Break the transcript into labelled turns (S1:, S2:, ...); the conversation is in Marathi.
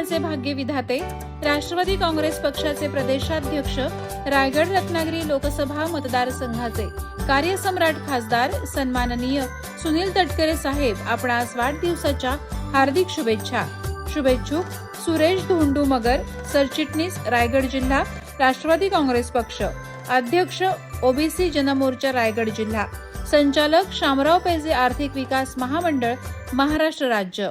S1: भाग्य विधाते राष्ट्रवादी काँग्रेस पक्षाचे प्रदेशाध्यक्ष रायगड रत्नागिरी लोकसभा मतदारसंघाचे कार्यसम्राट खासदार सन्माननीय सुनील तटकरे साहेब आपणास वाढदिवसाच्या हार्दिक शुभेच्छा. शुभेच्छुक सुरेश धोंडू मगर सरचिटणीस रायगड जिल्हा राष्ट्रवादी काँग्रेस पक्ष. अध्यक्ष ओबीसी जनमोर्चा रायगड जिल्हा. संचालक शामराव पेजे आर्थिक विकास महामंडळ महाराष्ट्र राज्य.